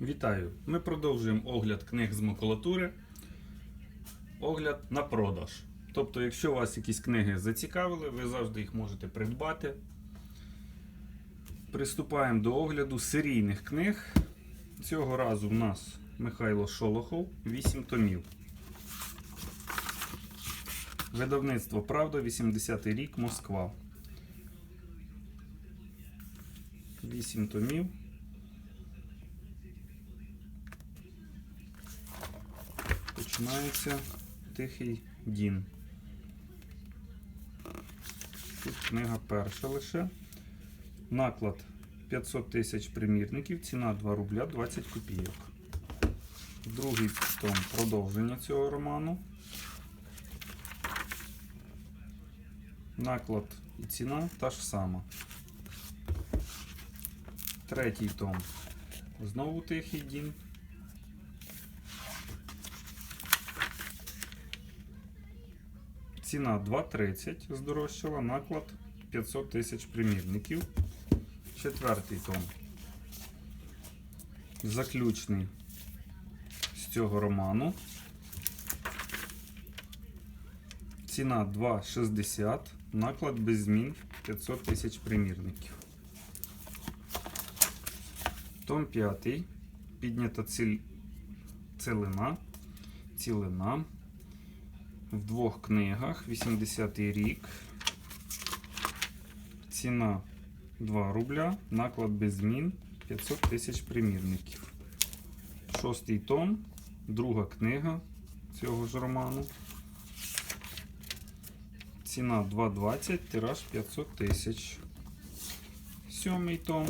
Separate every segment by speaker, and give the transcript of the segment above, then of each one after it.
Speaker 1: Вітаю! Ми продовжуємо огляд книг з макулатури. Огляд на продаж. Тобто, якщо вас якісь книги зацікавили, ви завжди їх можете придбати. Приступаємо до огляду серійних книг. Цього разу в нас Михайло Шолохов, 8 томів. Видавництво Правда, 80-й рік, Москва. 8 томів. Починається Тихий Дін. Тут книга перша лише. Наклад 500 тисяч примірників, ціна 2 рубля 20 копійок. Другий том продовження цього роману. Наклад і ціна та ж сама. Третій том. Знову Тихий Дін. Ціна 2,30 здорожчала, наклад 500 тисяч примірників. Четвертий том. Заключний з цього роману. Ціна 2,60, наклад без змін 500 тисяч примірників. Том 5. Піднята ціль... цілина. Цілина в двох книгах. 80-й рік. Ціна 2 рубля. Наклад без змін 500 тисяч примірників. Шостий том. Друга книга цього ж роману. Ціна 2,20, тираж 500 тисяч. Сьомий том.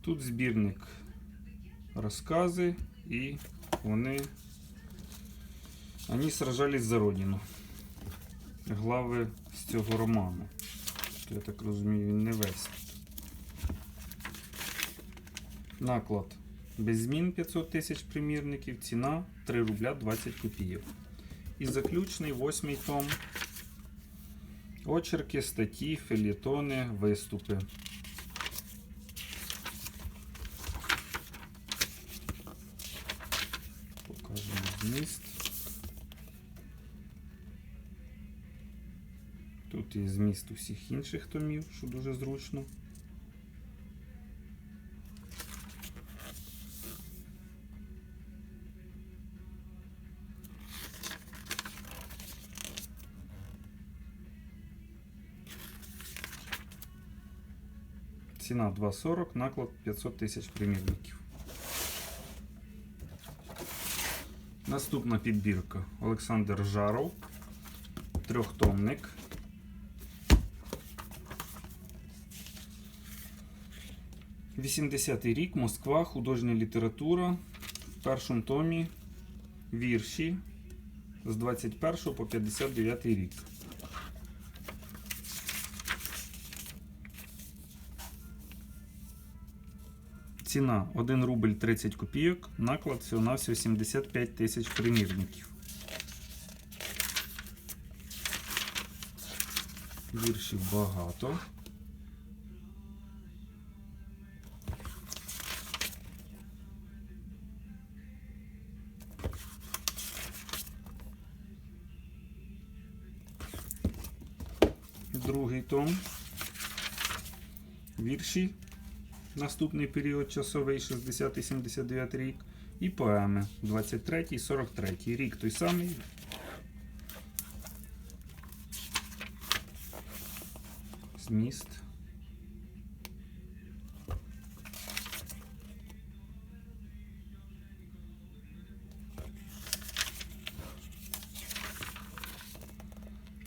Speaker 1: Тут збірник розкази і вони Они сражались за родину. Глави з цього роману. Я так розумію, він не весь. Наклад без змін 500 тисяч примірників, ціна 3 рубля 20 копійок. І заключний восьмий том. Очерки, статті, фельєтони, виступи. Покажемо зміст. Тут і зміст усіх інших томів, що дуже зручно. Ціна 2,40, наклад 500 тисяч примірників. Наступна підбірка Олександр Жаров, трьохтомник. Вісімдесятий рік, Москва, художня література. В першому томі вірші з 21 по 59 рік. Ціна 1 рубль 30 копійок, наклад всього на 75 тисяч примірників. Віршів багато. Другий том. Вірші. Наступний період часовий 60-79 рік. І поеми 23-43 рік той самий. Зміст.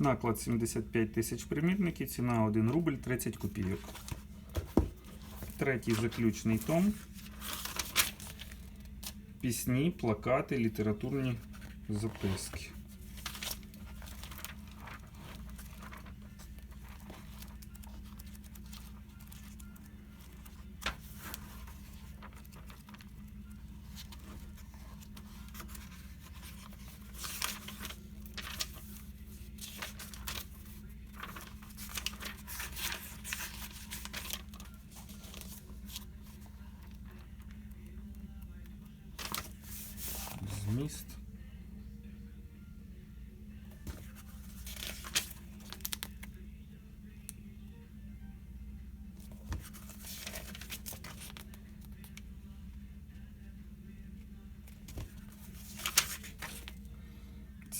Speaker 1: Наклад 75 тисяч примірників, ціна 1 рубль 30 копійок. Третій заключний том. Пісні, плакати, літературні записки.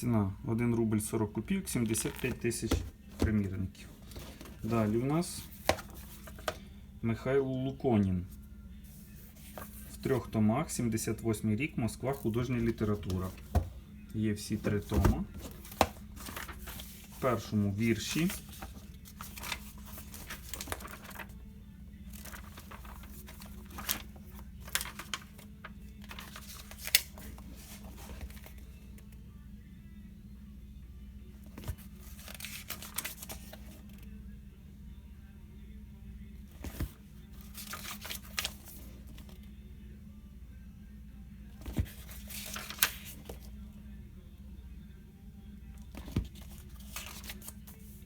Speaker 1: Ціна 1 рубль 40 копійок, 75 тисяч примірників. Далі у нас Михайло Луконін. В трьох томах, 78 рік, Москва, художня література. Є всі три тома. В першому вірші.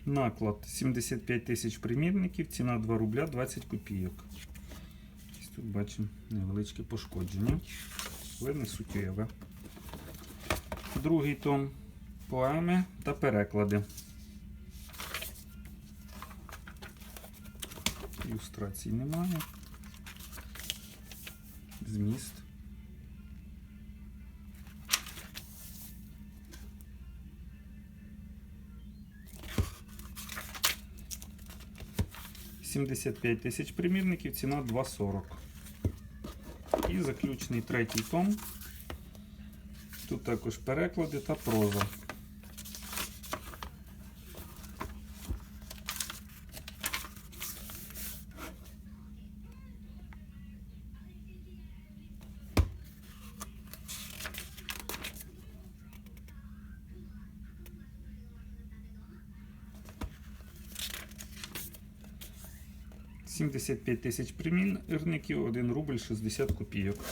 Speaker 1: Наклад 75 тисяч примірників, ціна 2 рубля 20 копійок. Тут бачимо невеличке пошкодження, але не. Другий том поеми та переклади. Ілюстрацій немає. Зміст. Сімдесят п'ять тисяч примірників, ціна 2,40. І заключний третій том. Тут також переклади та проза. Сімдесят п'ять тисяч примірників, 1 рубль 60 копійок.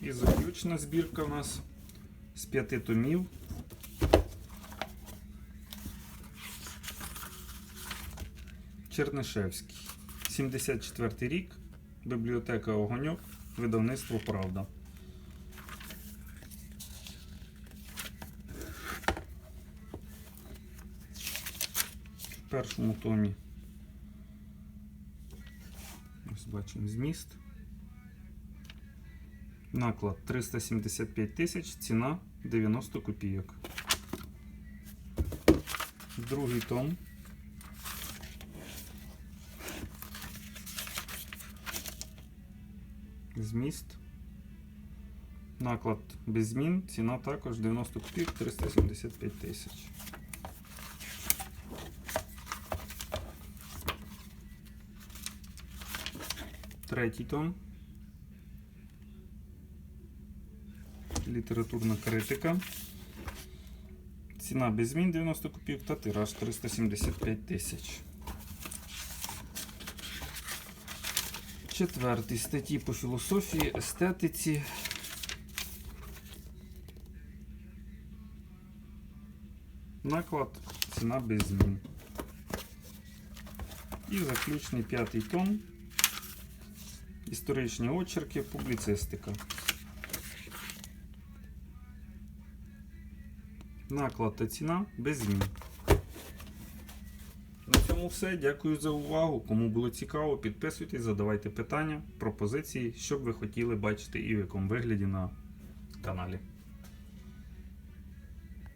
Speaker 1: І заключна збірка у нас з п'яти томів. Чернишевський. 74 рік. Бібліотека Огоньок. Видавництво Правда. В першому томі. Ось бачимо зміст. Наклад 375 тисяч, ціна 90 копійок. Другий том. Зміст. Наклад без змін, ціна також 90 копійок 375 тисяч. Третій том. Літературна критика. Ціна без змін 90 копійок та тираж 375 тисяч. Четвертий статті по філософії, естетиці. Наклад, ціна без змін. І заключний п'ятий том. Історичні очерки, публіцистика. Наклад та ціна без змін. На цьому все. Дякую за увагу. Кому було цікаво, підписуйтесь, задавайте питання, пропозиції, що б ви хотіли бачити і в якому вигляді на каналі.